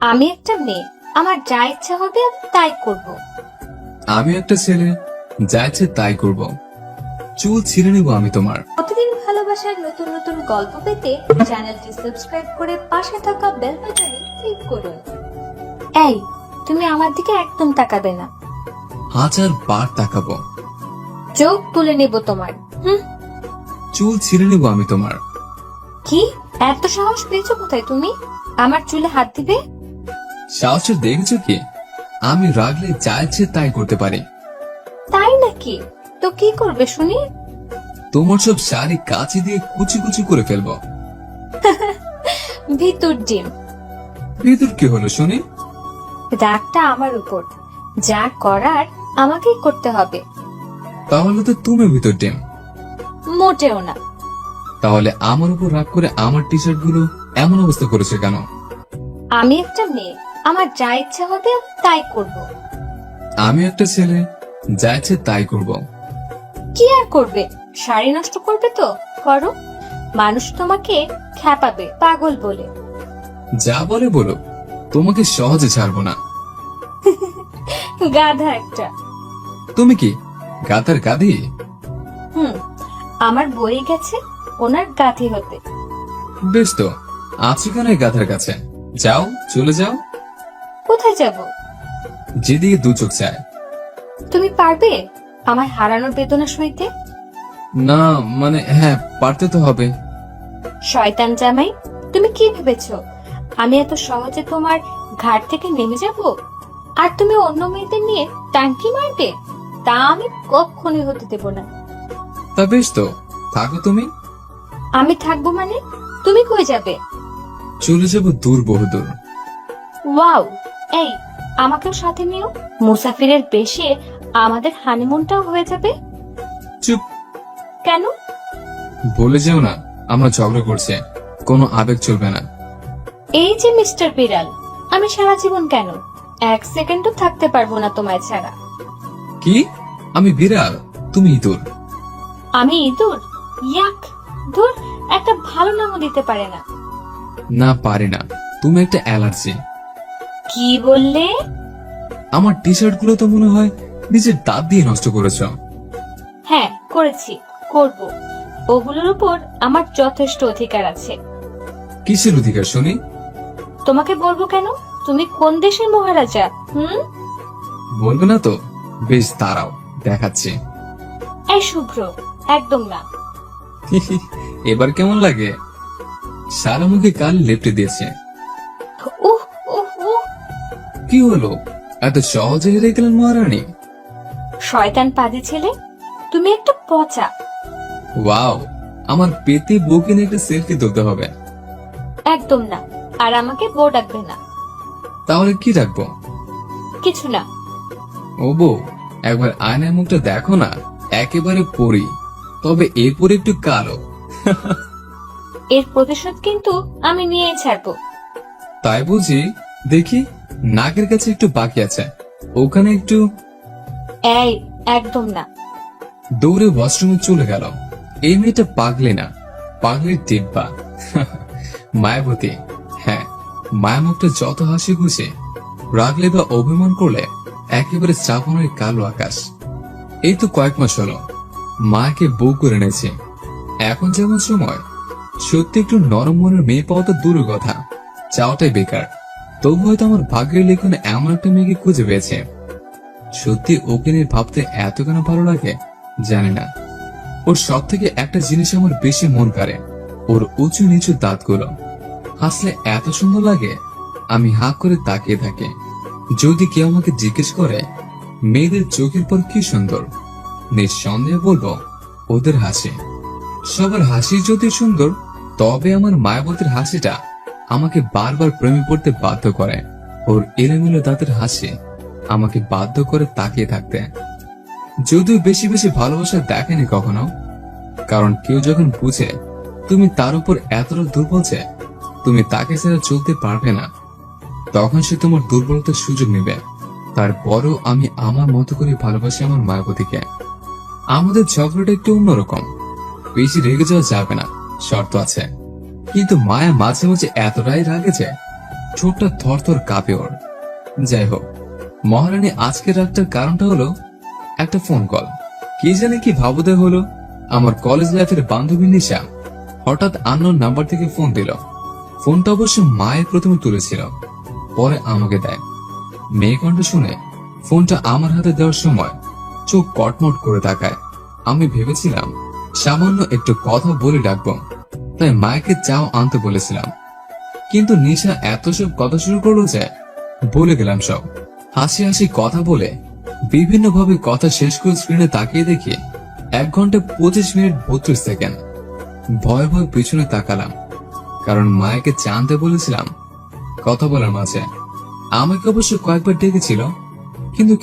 আমি একটা মেয়ে। আমার যা ইচ্ছা হবে আমি তাই করব। আমি একটা ছেলে। যা ইচ্ছে তাই করব। চুল ছিঁড়ে নেব আমি তোমার। প্রতিদিন ভালোবাসার নতুন নতুন গল্প পেতে চ্যানেলটি সাবস্ক্রাইব করে পাশে থাকা বেল বাটনে ক্লিক করুন। এই তুমি আমার দিকে একদম তাকাবে না। হাজার বার তাকাবো। চোখ তুলে নেব তোমার হুম? চুল ছিঁড়ে নেব আমি তোমার। কি? এত সাহস পেয়েছ কোথায় তুমি? আমার চুলে হাত দিবে? সাহসটা দেখছ কি আমি রাগলে যা ইচ্ছে তাই করতে পারি। তাই নাকি? তো কি করবে শুনি? তোমার সব শাড়ি কাছে দিয়ে কুচি কুচি করে ফেলব। ভিতর ডিম। ভিতর কি হলো শুনি? রাগটা আমার উপর। যা করার আমাকেই করতে হবে। তাহলে তো তুমি ভিতর ডিম। মোটেও না। তাহলে আমার উপর রাগ করে আমার টি শার্টগুলো এমন অবস্থা করেছে কেন? আমি একটা মেয়ে। আমার যা ইচ্ছা হবে তাই করব। আমি একটা ছেলে যা ইচ্ছে তাই করব। কি আর করবে? শাড়ি নষ্ট করবে তো? করো। মানুষ তোমাকে খ্যাপাবে পাগল বলে। যা বলে বলো তোমাকে সহজে ছাড়বো না। গাধা একটা। তুমি কি গাতার গাদি হুম আমার বই গেছে ওনার গাধি হতে। বেশ তো আছি কেন গাধার কাছে? যাও চলে যাও। কোথায় যাব? যেদিকে দু চোখ চায় তুমি পারবে আমার হারানোর বেদনা সইতে? না মানে হ্যাঁ পারতে তো হবে। শয়তান জামাই তুমি কি ভেবেছো? আমি এত সহজে তোমার ঘাট থেকে নেমে যাব? আর তুমি অন্য মেয়েদের নিয়ে টাঙ্কি মারবে? তা আমি কখনোই হতে দেব না। তা বেশ তো থাকো তুমি। আমি থাকব মানে? তুমি কই যাবে? চলে যাব দূর বহুদূর। ওয়াও এই আমাকেও সাথে নিও। মুসাফিরের বেশে আমাদের হানিমুনটাও হয়ে যাবে। চুপ। কেন? বলে যেও না আমরা ঝগড়া করছে। কোনো আবেগ চলবে না। এই যে মিস্টার বিড়াল আমি সারা জীবন কেন? এক সেকেন্ডও থাকতে পারব না তোমায় ছাড়া। কি? আমি বিড়াল? তুমি ইঁদুর। আমি ইঁদুর? ইয়াক ধুর একটা ভালো নামও দিতে পারে না। না পারে না। তুমি একটা অ্যালার্জি। কি বললে? আমার টি শার্টগুলো তো মনে হয় নিজের দাঁত দিয়ে নষ্ট করেছ। হ্যাঁ করেছি করব। ওগুলোর উপর আমার যথেষ্ট অধিকার আছে। কিসের অধিকার শুনি? তোমাকে বলব কেন? তুমি কোন দেশের মহারাজা হুম? বলবে না তো? বেশ দাঁড়াও দেখাচ্ছি। এই শুভ্র একদম না। এবার কেমন লাগে? সারা মুখে কাল লেপটে দিয়েছে। কি হলো? এত সহজে হেরে গেলেন মহারানী। শয়তান পাজি ছেলে তুমি একটা পচা। ওয়াও আমার পেতে বউকে নিয়ে একটা সেলফি তুলতে হবে। একদম না আর আমাকে বউ ডাকবে না। তাহলে কি রাখব কিছু না। ও বউ একবার আয়নায় মুখটা দেখো না একেবারে পরি। তবে এরপর একটু কালো। এর প্রতিশোধ কিন্তু আমি নিয়েই ছাড়বো। তাই বুঝি? দেখি। নাকের কাছে একটু বাকি আছে। ওখানে একটু এই একদম না। দৌড়ে ওয়াশরুমে চলে গেল। এই মেয়েটা পাগলে না পাগলের টিব্বা মায়াবতী হ্যাঁ মায়ামুখটা যত হাসি খুশি রাগলে বা অভিমান করলে একেবারে শ্রাবণের কালো আকাশ। এই তো কয়েক মাস হলো মাকে বউ করে এনেছে। এখন যেমন সময় সত্যি একটু নরম মনের মেয়ে পাওয়া তো দূরের কথা চাওয়াটাই বেকার। তবু হয়তো আমার ভাগ্যের লেখনে এমন একটা মেয়েকে খুঁজে পেয়েছে। সত্যি ওকে নিয়ে ভাবতে এত কেন ভালো লাগে? জানি না। ওর সব থেকে একটা জিনিস আমার বেশি মন কাড়ে ওর উঁচু নিচু দাঁতগুলো। হাসলে এত সুন্দর লাগে, আমি হাঁ করে তাকিয়ে থাকি। যদি কেউ আমাকে জিজ্ঞেস করে, মেয়েদের চোখের পর কি সুন্দর? নিঃসন্দেহে বলব, ওদের হাসি। সবার হাসি যদি সুন্দর, তবে আমার মায়াবতীর হাসিটা আমাকে বারবার প্রেমে পড়তে বাধ্য করে। ওর এলোমেলো দাঁতের হাসি আমাকে বাধ্য করে তাকিয়ে থাকতে। যদিও বেশি বেশি ভালোবাসা দেখেনি কখনো, কারণ কেউ যখন বুঝে তুমি তার উপর এতটা দুর্বল যে তুমি তাকে ছাড়া চলতে পারবে না, তখন সে তোমার দুর্বলতার সুযোগ নেবে। তারপরও আমি আমার মতো করে ভালোবাসি আমার মায়াবতীকে। আমাদের ঝগড়াটা একটু অন্যরকম। বেশি রেগে যাওয়া যাবে না, শর্ত আছে। কিন্তু মায়া মাঝে মাঝে এতটাই রাগে যে ঠোঁটটা থরথর কাঁপে ওর। যাই হোক, মহারানী আজকের রাতটার কারণটা হলো একটা ফোন কল কি জানে কি ভাবুদয় হলো, আমার কলেজ লাইফের বান্ধবী নিশা হঠাৎ আন্নোর নাম্বার থেকে ফোন দিল। ফোনটা অবশ্য মায়ের প্রথমে তুলেছিল, পরে আমাকে দেয়। মেয়ে কণ্ঠ শুনে ফোনটা আমার হাতে দেওয়ার সময় চোখ কটমট করে তাকায়। আমি ভেবেছিলাম, সামান্য একটু কথা বলে ডাকবো। তাই মায়েকে চাও আনতে বলেছিলাম। কিন্তু নিশা এত সব কথা শুরু করল যে বলে গেলাম সব। হাসি হাসি কথা বলে বিভিন্ন ভাবে কথা শেষ করে স্ক্রিনে তাকিয়ে দেখি এক ঘণ্টা পঁচিশ মিনিট বত্রিশ সেকেন্ড। ভয় ভয় পিছনে তাকালাম। কারণ মায়েকে জানতে বলেছিলাম কথা বলার মাঝে। আমাকে অবশ্য কয়েকবার ডেকেছিল, কিন্তু